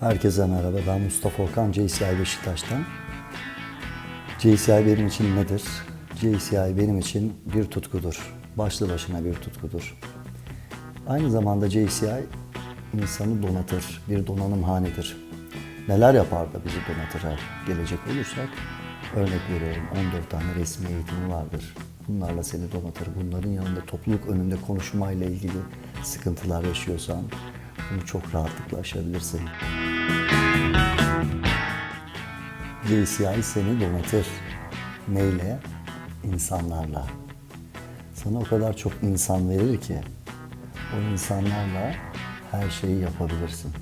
Herkese merhaba. Ben Mustafa Okan, JCI Beşiktaş'tan. JCI benim için nedir? JCI benim için bir tutkudur. Başlı başına bir tutkudur. Aynı zamanda JCI insanı donatır, bir donanım hanedir. Neler yapar da bizi donatıra gelecek olursak, örnek veriyorum 14 tane resmi eğitimi vardır. Bunlarla seni donatır. Bunların yanında topluluk önünde konuşmayla ilgili sıkıntılar yaşıyorsan bunu çok rahatlıkla aşabilirsin. JCI seni donatır. Neyle? İnsanlarla. Sana o kadar çok insan verir ki o insanlarla her şeyi yapabilirsin.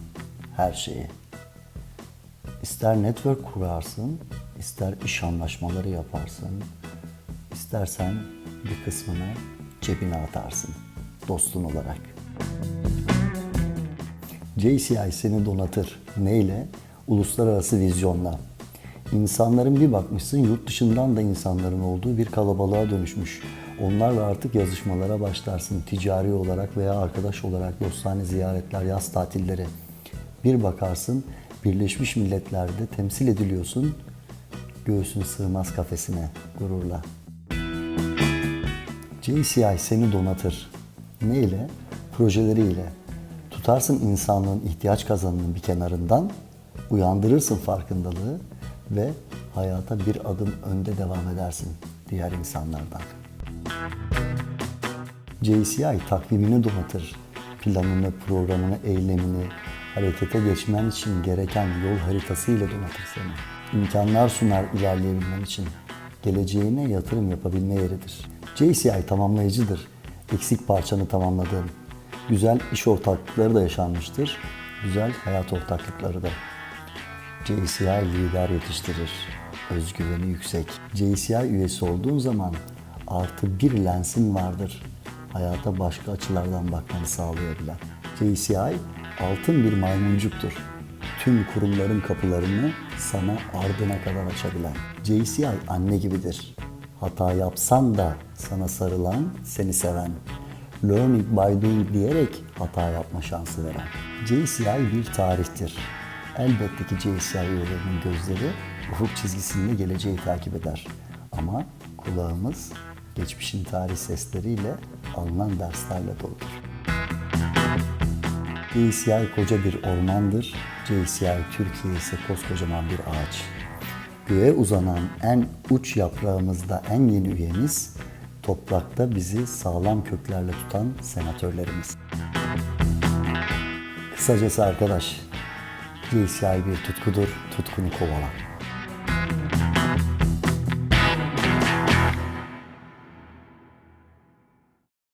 Her şeyi. İster network kurarsın, ister iş anlaşmaları yaparsın, istersen bir kısmını cebine atarsın dostun olarak. JCI seni donatır. Neyle? Uluslararası vizyonla. İnsanların bir bakmışsın yurt dışından da insanların olduğu bir kalabalığa dönüşmüş. Onlarla artık yazışmalara başlarsın. Ticari olarak veya arkadaş olarak dostane ziyaretler, yaz tatilleri. Bir bakarsın Birleşmiş Milletler'de temsil ediliyorsun. Göğsün sığmaz kafesine gururla. JCI seni donatır. Ne ile? Projeleriyle. Tutarsın insanlığın ihtiyaç kazanının bir kenarından, uyandırırsın farkındalığı ve hayata bir adım önde devam edersin diğer insanlardan. JCI takvimini donatır. Planını, programını, eylemini, harekete geçmen için gereken yol haritasıyla donatır seni. İmkanlar sunar ilerleyebilmen için. Geleceğine yatırım yapabilme yeridir. JCI tamamlayıcıdır. Eksik parçanı tamamladığın. Güzel iş ortaklıkları da yaşanmıştır. Güzel hayat ortaklıkları da. JCI lider yetiştirir. Özgüveni yüksek. JCI üyesi olduğun zaman artı bir lensin vardır. Hayata başka açılardan bakmanı sağlayabilen. JCI altın bir maymuncuktur. Tüm kurumların kapılarını sana ardına kadar açabilen. JCI anne gibidir. Hata yapsan da sana sarılan, seni seven. Learning by doing diyerek hata yapma şansı veren. JCI bir tarihtir. Elbette ki JCI üyelerinin gözleri ufuk çizgisinde geleceği takip eder. Ama kulağımız geçmişin tarih sesleriyle alınan derslerle doludur. JCI koca bir ormandır. JCI Türkiye ise koskocaman bir ağaç. Göğe uzanan en uç yaprağımızda en yeni üyemiz, toprakta bizi sağlam köklerle tutan senatörlerimiz. Kısacası arkadaş, JCI bir tutkudur, tutkunu kovala.